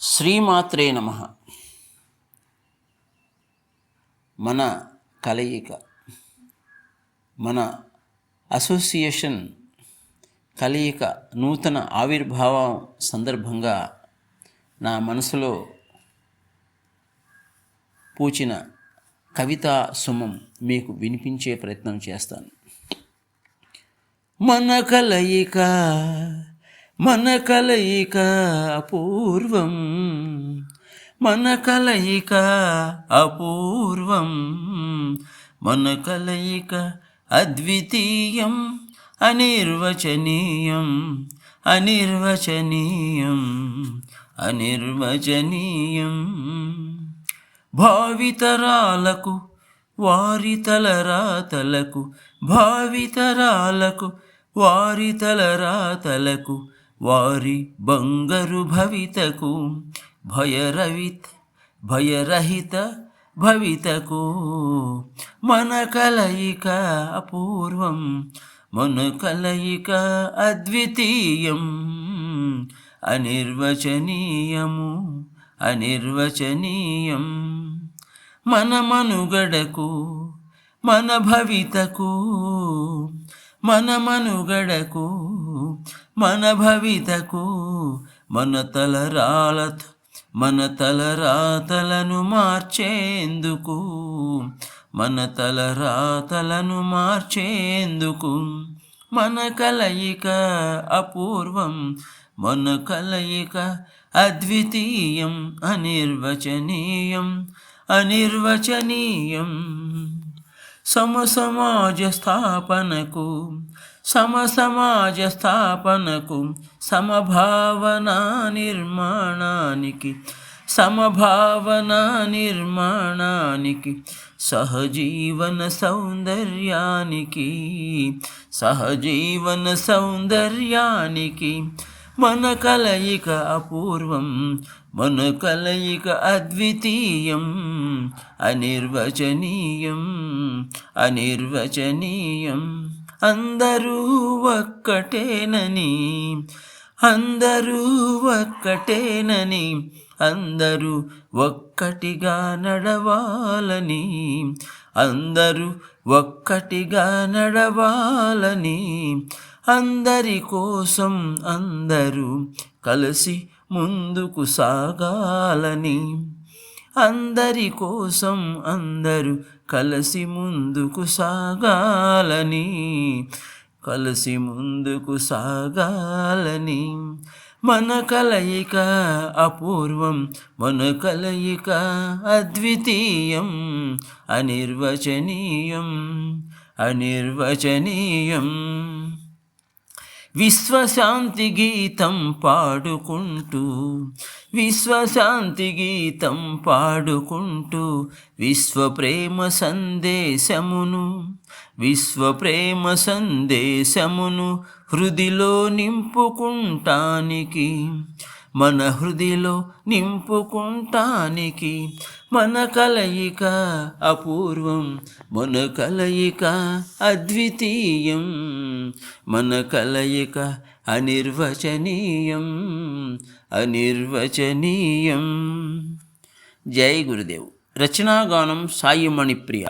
శ్రీమాత్రే నమ. మన కలయిక మన అసోసియేషన్ కలయిక నూతన ఆవిర్భావం సందర్భంగా నా మనసులో పూచిన కవితా సుమం మీకు వినిపించే ప్రయత్నం చేస్తాను. మన కలయిక మన కలయిక అపూర్వం. మన కలయిక అపూర్వం. మన కలయిక అద్వితీయం అనిర్వచనీయం అనిర్వచనీయం అనిర్వచనీయం. భావితరాలకు వారి తలరాతలకు భావితరాలకు వారి తలరాతలకు వారి బంగరు భవితకు భయరవిత్ భయరహిత భవితకు మన కలయిక అపూర్వం మన కలయిక అద్వితీయం అనిర్వచనీయము అనిర్వచనీయం. మన మనుగడకు మన భవితకు మన మనుగడకు మన భవితకు మన తలరాలతో మన తలరాతలను మార్చేందుకు మన తలరాతలను మార్చేందుకు మన కలయిక అపూర్వం మన కలయిక అద్వితీయం అనిర్వచనీయం అనిర్వచనీయం. సమ సమాజ స్థాపనకు సమ సమాజ స్థాపనకు సమభావన నిర్మాణానికి సమభావన నిర్మాణానికి సహజీవన సౌందర్యానికి సహజీవన సౌందర్యానికి మన కలయిక అపూర్వం మన కలయిక అద్వితీయం అనిర్వచనీయం అనిర్వచనీయం. అందరూ ఒక్కటేనని అందరూ ఒక్కటేనని అందరూ ఒక్కటిగా నడవాలని అందరూ ఒక్కటిగా నడవాలని అందరి కోసం అందరూ కలిసి ముందుకు సాగాలని. అందరి కోసం అందరూ కలిసి ముందుకు సాగాలని. కలిసి ముందుకు సాగాలని. మన కలయిక అపూర్వం మన కలయిక అద్వితీయం అనిర్వచనీయం అనిర్వచనీయం. విశ్వశాంతి గీతం పాడుకుంటూ విశ్వశాంతి గీతం పాడుకుంటూ విశ్వప్రేమ సందేశమును విశ్వప్రేమ సందేశమును హృదిలో నింపుకుంటానికి మన హృదిలో నింపుకుంటానికి మన కలయిక అపూర్వం మన కలయిక అద్వితీయం మన కలయిక అనిర్వచనీయం అనిర్వచనీయం. జై గురుదేవ్. రచనాగానం సాయి మణిప్రియ